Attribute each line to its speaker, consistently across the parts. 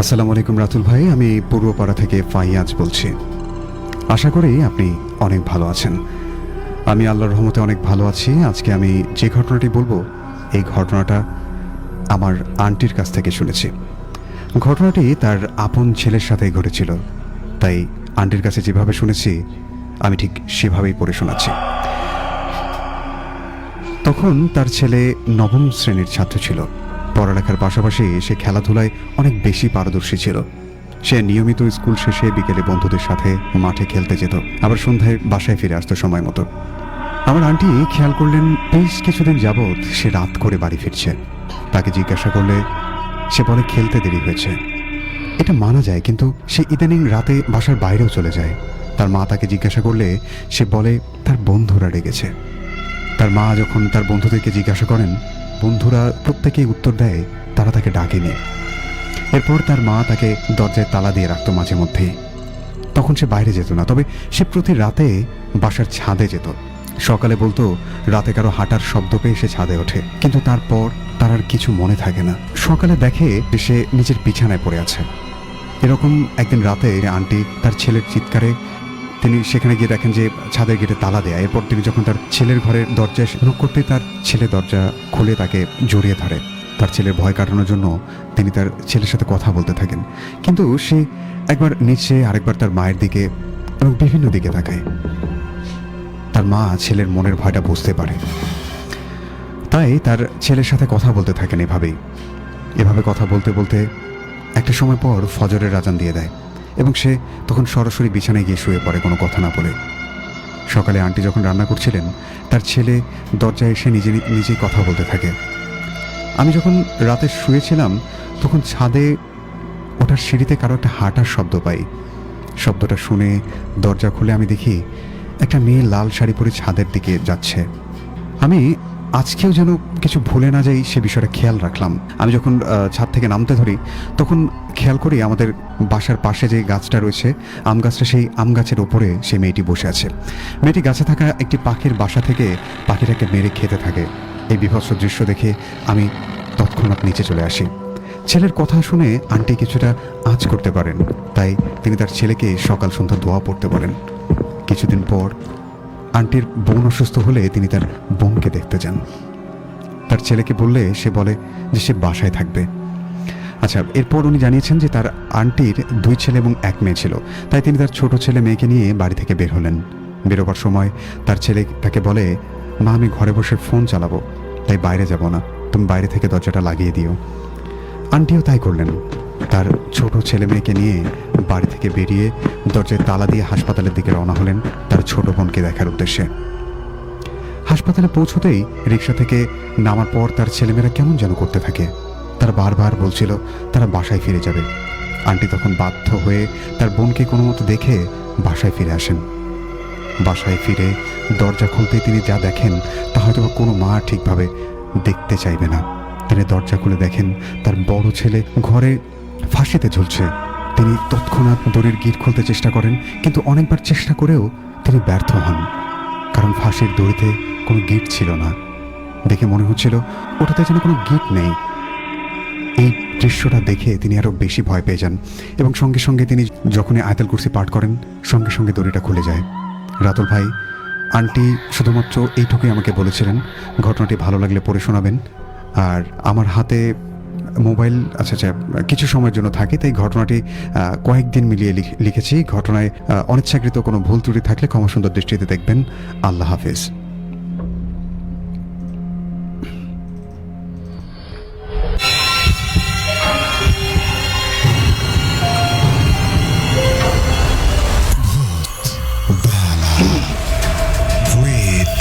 Speaker 1: আসসালামু আলাইকুম রাতুল ভাই, আমি পূর্বপাড়া থেকে ফাইয়াজ বলছি। আশা করি আপনি অনেক ভালো আছেন। আমি আল্লাহর রহমতে অনেক ভালো আছি। আজকে আমি যে ঘটনাটি বলব, এই ঘটনাটা আমার আন্টির কাছ থেকে শুনেছি। ঘটনাটি তার আপন ছেলের সাথে ঘটেছিল। তাই আন্টির কাছে যেভাবে শুনেছি, আমি ঠিক সেভাবেই পড়ে শোনাচ্ছি। তখন তার ছেলে নবম শ্রেণির ছাত্র ছিল। পড়ালেখার পাশাপাশি সে খেলাধুলায় অনেক বেশি পারদর্শী ছিল। সে নিয়মিত স্কুল শেষে বিকেলে বন্ধুদের সাথে মাঠে খেলতে যেত, আবার সন্ধ্যায় বাসায় ফিরে আসতো সময় মতো। আমার আন্টি খেয়াল করলেন, বেশ কিছুদিন যাবৎ সে রাত করে বাড়ি ফিরছে। তাকে জিজ্ঞাসা করলে, সে বলে, খেলতে দেরি হয়েছে। এটা মানা যায়, কিন্তু সে ইদানিং রাতে বাসার বাইরেও চলে যায়। তার মা তাকে জিজ্ঞাসা করলে, সে বলে, তার বন্ধুরা রেগেছে। তার মা যখন তার বন্ধুদেরকে জিজ্ঞাসা করেন বন্ধুরা প্রত্যেকেই উত্তর দেয়, তারা তাকে ডাকেনি। এরপর তার মা তাকে দরজায় তালা দিয়ে রাখতো মাঝে মধ্যেই তখন সে বাইরে যেত না, তবে সে প্রতি রাতে বাসার ছাদে যেত। সকালে বলতো, রাতে কারও হাঁটার শব্দ পেয়ে সে ছাদে ওঠে। কিন্তু তারপর তার আর কিছু মনে থাকে না। সকালে দেখে সে নিজের বিছানায় পড়ে আছে। এরকম একদিন রাতে, আন্টি তার ছেলের চিৎকারে তিনি সেখানে গিয়ে দেখেন যে ছাদের গেটে তালা দেয়া। এরপর তিনি যখন তার ছেলের ঘরের দরজায় নক করতে তার ছেলে দরজা খুলে তাকে জড়িয়ে ধরে। তার ছেলের ভয় কাটানোর জন্য তিনি তার ছেলের সাথে কথা বলতে থাকেন। কিন্তু সে একবার নিচে, আরেকবার তার মায়ের দিকে এবং বিভিন্ন দিকে তাকায়। তার মা ছেলের মনের ভয়টা বুঝতে পারে। তাই তার ছেলের সাথে কথা বলতে থাকেন এভাবেই। এভাবে কথা বলতে বলতে একটা সময় পর ফজরের রাজান দিয়ে দেয়। এবং সে তখন সরাসরি বিছানায় গিয়ে শুয়ে পড়ে কোনো কথা না বলে। সকালে আন্টি যখন রান্না করছিলেন, তার ছেলে দরজায় এসে নিজে নিজেই কথা বলতে থাকে। আমি যখন রাতে শুয়েছিলাম, তখন ছাদে ওঠার সিঁড়িতে কারও একটা হাঁটার শব্দ পাই। শব্দটা শুনে দরজা খুলে আমি দেখি, একটা মেয়ে লাল শাড়ি পরে ছাদের দিকে যাচ্ছে। আমি আজকেও যেন কিছু ভুলে না যাই সে বিষয়টা খেয়াল রাখলাম। আমি যখন ছাদ থেকে নামতে ধরি, তখন খেয়াল করি আমাদের বাসার পাশে যে গাছটা রয়েছে, আম গাছটা সেই আম গাছের ওপরে সেই মেয়েটি বসে আছে। মেয়েটি গাছে থাকা একটি পাখির বাসা থেকে পাখিটাকে মেরে খেতে থাকে। এই বিভৎস দৃশ্য দেখে আমি তৎক্ষণাৎ নিচে চলে আসি। ছেলের কথা শুনে আন্টি কিছুটা আঁচ করতে পারেন। তাই তিনি তার ছেলেকে সকাল সন্ধ্যা দোয়া পড়তে বলেন। কিছুদিন পর আন্টির বোন অসুস্থ হলে তিনি তার বোনকে দেখতে যান। তার ছেলেকে বললে সে বলে যে সে বাসায় থাকবে। আচ্ছা এরপর উনি জানিয়েছেন যে তার আন্টির দুই ছেলে এবং এক মেয়ে ছিল। তাই তিনি তার ছোট ছেলে মেয়েকে নিয়ে বাড়ি থেকে বের হলেন। বেরোবার সময় তার ছেলে তাকে বলে, মা, আমি ঘরে বসে ফোন চালাবো, তাই বাইরে যাব না। তুমি বাইরে থেকে দরজাটা লাগিয়ে দিও। আন্টিও তাই করলেন। তার ছোট ছেলে মেয়েকে নিয়ে বাড়ি থেকে বেরিয়ে দরজায় তালা দিয়ে হাসপাতালের দিকে রওনা হলেন তার ছোট বোনকে দেখার উদ্দেশ্যে। হাসপাতালে পৌঁছতেই রিক্সা থেকে নামার পর তার ছেলেমেয়েরা কেমন যেন করতে থাকে। তারা বারবার বলছিল, তারা বাসায় ফিরে যাবে। আন্টি তখন বাধ্য হয়ে তার বোনকে কোনো মতো দেখে বাসায় ফিরে আসেন। বাসায় ফিরে দরজা খুলতে তিনি যা দেখেন, তা হয়তো কোনো মা ঠিকভাবে দেখতে চাইবে না। তিনি দরজা খুলে দেখেন, তার বড় ছেলে ঘরে ফাঁসিতে ঝুলছে। তিনি তৎক্ষণাৎ দড়ির গিট খুলতে চেষ্টা করেন, কিন্তু অনেকবার চেষ্টা করেও তিনি ব্যর্থ হন। কারণ ফাঁসির দড়িতে কোনো গিট ছিল না। দেখে মনে হচ্ছিল, ওটাতে যেন কোনো গিট নেই। এই দৃশ্যটা দেখে তিনি আরও বেশি ভয় পেয়ে যান এবং সঙ্গে সঙ্গে তিনি যখনই আয়তাল কুর্সি পাঠ করেন, সঙ্গে সঙ্গে দড়িটা খুলে যায়। রাতুল ভাই, আন্টি শুধুমাত্র এইটুকুই আমাকে বলেছিলেন। ঘটনাটি ভালো লাগলে পড়ে শোনাবেন। আর আমার হাতে মোবাইল আচ্ছা আচ্ছা কিছু সময়ের জন্য থাকে, তাই ঘটনাটি কয়েকদিন মিলিয়ে লিখেছি। ঘটনায় অনিচ্ছাকৃত কোনো ভুল ত্রুটি থাকলে ক্ষমা সুন্দর দৃষ্টিতে দেখবেন। আল্লাহ হাফেজ।
Speaker 2: With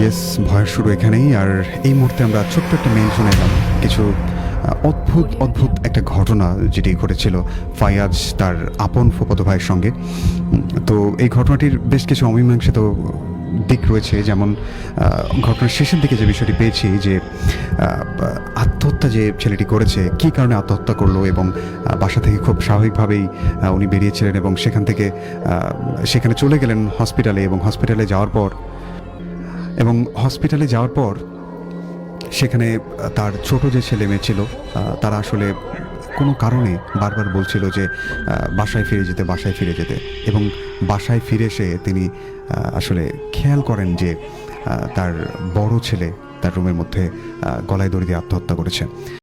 Speaker 1: ইয়েস ভয়ের শুরু এখানেই, আর এই মুহূর্তে আমরা ছোট্ট একটা মেইল শুনে এলাম। কিছু অদ্ভুত অদ্ভুত একটা ঘটনা যেটি ঘটেছিল ফায়াজ তার আপন ফুপত ভাইয়ের সঙ্গে। তো এই ঘটনাটির বেশ কিছু অমীমাংসিত দিক রয়েছে, যেমন ঘটনার শেষের দিকে যে বিষয়টি পেয়েছি যে আত্মহত্যা যে ছেলেটি করেছে, কী কারণে আত্মহত্যা করল এবং বাসা থেকে খুব স্বাভাবিকভাবেই উনি বেরিয়েছিলেন এবং সেখান থেকে সেখানে চলে গেলেন হসপিটালে এবং হসপিটালে যাওয়ার পর এবং হসপিটালে যাওয়ার পর, সেখানে তার ছোট যে ছেলে মেয়ে ছিল তারা আসলে কোনো কারণে বারবার বলছিল যে বাসায় ফিরে যেতে, বাসায় ফিরে যেতে। এবং বাসায় ফিরে এসে তিনি আসলে খেয়াল করেন যে তার বড় ছেলে তার রুমের মধ্যে গলায় দড়ি দিয়ে আত্মহত্যা করেছে।